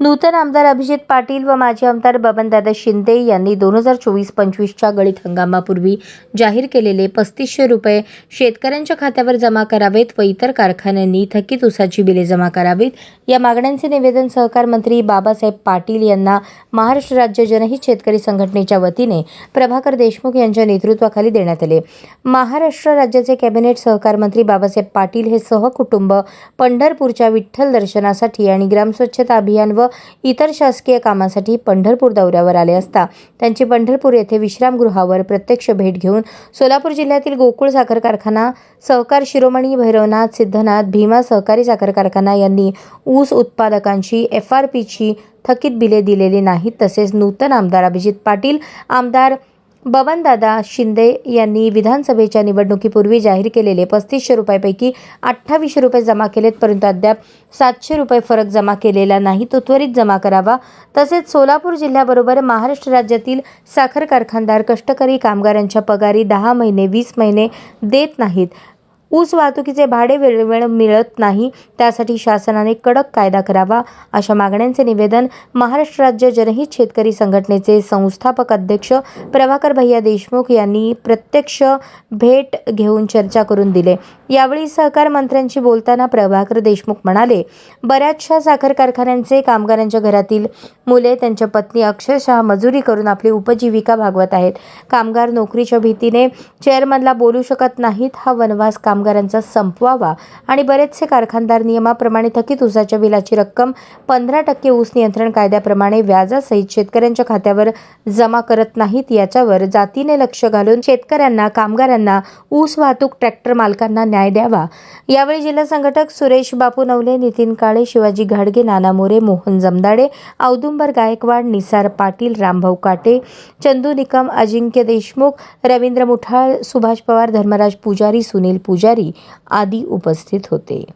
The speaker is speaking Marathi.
नूतन आमदार अभिजित पाटील व माजी आमदार बबनदादा शिंदे यांनी दोन हजार चोवीस पंचवीसच्या गळीत हंगामापूर्वी जाहीर केलेले पस्तीसशे रुपये शेतकऱ्यांच्या खात्यावर जमा करावेत व इतर कारखान्यांनी थकीत ऊसाची बिले जमा करावीत. या मागण्यांचे निवेदन सहकार मंत्री बाबासाहेब पाटील यांना महाराष्ट्र राज्य जनहित शेतकरी संघटनेच्या वतीने प्रभाकर देशमुख यांच्या नेतृत्वाखाली देण्यात आले. महाराष्ट्र राज्याचे कॅबिनेट सहकार मंत्री बाबासाहेब पाटील हे सहकुटुंब पंढरपूरच्या विठ्ठल दर्शनासाठी आणि ग्रामस्वच्छता अभियान व इतर शासकीय कामासाठी पंढरपूर दौऱ्यावर आले असता. त्यांची पंढरपूर येथे विश्रामगृहावर प्रत्यक्ष भेट घेऊन सोलापूर जिल्ह्यातील गोकुळ साखर कारखाना सहकार शिरोमणी भैरवनाथ सिद्धनाथ भीमा सहकारी साखर कारखाना यांनी ऊस उत्पादकांची एफ आर पीची थकीत बिले दिलेली नाहीत तसेच नूतन आमदार अभिजित पाटील आमदार बबनदादा शिंदे यांनी विधानसभेच्या निवडणुकीपूर्वी जाहीर केलेले पस्तीसशे रुपयापैकी अठ्ठावीसशे रुपये जमा केलेत परंतु अद्याप सातशे रुपये फरक जमा केलेला नाही. तो त्वरित जमा करावा. तसेच सोलापूर जिल्ह्याबरोबर महाराष्ट्र राज्यातील साखर कारखानदार कष्टकरी कामगारांच्या पगारी दहा महिने वीस महिने देत नाहीत. ऊस वाहतुकीचे भाडे वेळोवेळ मिळत नाही त्यासाठी शासनाने कडक कायदा करावा अशा मागण्यांचे निवेदन महाराष्ट्र राज्य जनहित शेतकरी संघटनेचे संस्थापक अध्यक्ष प्रभाकर भैया देशमुख यांनी प्रत्यक्ष भेट घेऊन चर्चा करून दिले. यावेळी सहकार मंत्र्यांशी बोलताना प्रभाकर देशमुख म्हणाले बऱ्याचशा साखर कारखान्यांचे कामगारांच्या घरातील मुले त्यांच्या पत्नी अक्षरशः मजुरी करून आपली उपजीविका भागवत आहेत. कामगार नोकरीच्या भीतीने चेअरमनला बोलू शकत नाहीत. हा वनवास कामगारांचा संपवावा आणि बरेचसे कारखानदार नियमाप्रमाणे थकीत ऊसाच्या बिलाची रक्कम पंधरा टक्के ऊस नियंत्रण कायद्याप्रमाणे व्याजासहित शेतकऱ्यांच्या खात्यावर जमा करत नाहीत याच्यावर जातीने लक्ष घालून शेतकऱ्यांना कामगारांना ऊस वाहतूक ट्रॅक्टर मालकांना न्याय द्यावा. यावेळी जिल्हा संघटक सुरेश बापू नवले नितीन काळे शिवाजी घाडगे नाना मोरे मोहन जमदाडे औदुंबर गायकवाड निसार पाटील रामभाऊ काटे चंदू निकम अजिंक्य देशमुख रवींद्र मुठाळ सुभाष पवार धर्मराज पुजारी सुनील पुजारी आदी उपस्थित होते.